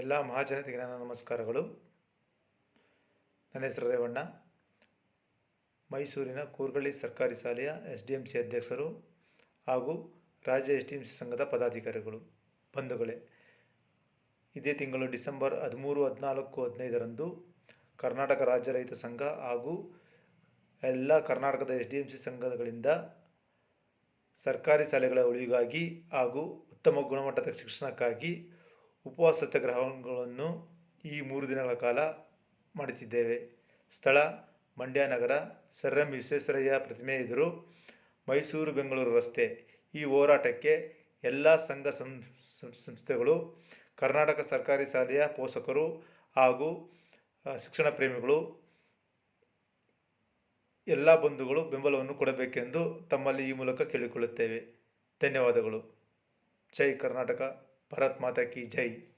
ಎಲ್ಲ ಮಹಾಜನತೆಗೆ ನನ್ನ ನಮಸ್ಕಾರಗಳು. ನನ್ನ ಹೆಸರು ರೇವಣ್ಣ. ಮೈಸೂರಿನ ಕೂರ್ಗಳ್ಳಿ ಸರ್ಕಾರಿ ಶಾಲೆಯ ಎಸ್ ಡಿ ಎಂ ಸಿ ಅಧ್ಯಕ್ಷರು ಹಾಗೂ ರಾಜ್ಯ ಎಸ್ ಡಿ ಎಂ ಸಿ ಸಂಘದ ಪದಾಧಿಕಾರಿಗಳು, ಬಂಧುಗಳೇ. ಇದೇ ತಿಂಗಳು ಡಿಸೆಂಬರ್ ಹದಿಮೂರು, ಹದಿನಾಲ್ಕು, ಹದಿನೈದರಂದು ಕರ್ನಾಟಕ ರಾಜ್ಯ ರೈತ ಸಂಘ ಹಾಗೂ ಎಲ್ಲ ಕರ್ನಾಟಕದ ಎಸ್ ಡಿ ಎಂ ಸಿ ಸಂಘಗಳಿಂದ ಸರ್ಕಾರಿ ಶಾಲೆಗಳ ಉಳಿಗಾಗಿ ಹಾಗೂ ಉತ್ತಮ ಗುಣಮಟ್ಟದ ಶಿಕ್ಷಣಕ್ಕಾಗಿ ಉಪವಾಸ ಸತ್ಯಾಗ್ರಹಗಳನ್ನು ಈ ಮೂರು ದಿನಗಳ ಕಾಲ ಮಾಡುತ್ತಿದ್ದೇವೆ. ಸ್ಥಳ, ಮಂಡ್ಯ ನಗರ ಸರ್ ಎಂ ವಿಶ್ವೇಶ್ವರಯ್ಯ ಪ್ರತಿಮೆ ಎದುರು ಮೈಸೂರು ಬೆಂಗಳೂರು ರಸ್ತೆ. ಈ ಹೋರಾಟಕ್ಕೆ ಎಲ್ಲ ಸಂಘ ಸಂಸ್ಥೆಗಳು, ಕರ್ನಾಟಕ ಸರ್ಕಾರಿ ಶಾಲೆಯ ಪೋಷಕರು ಹಾಗೂ ಶಿಕ್ಷಣ ಪ್ರೇಮಿಗಳು, ಎಲ್ಲ ಬಂಧುಗಳು ಬೆಂಬಲವನ್ನು ಕೊಡಬೇಕೆಂದು ತಮ್ಮಲ್ಲಿ ಈ ಮೂಲಕ ಕೇಳಿಕೊಳ್ಳುತ್ತೇವೆ. ಧನ್ಯವಾದಗಳು. ಜೈ ಕರ್ನಾಟಕ. भरत माता की जय।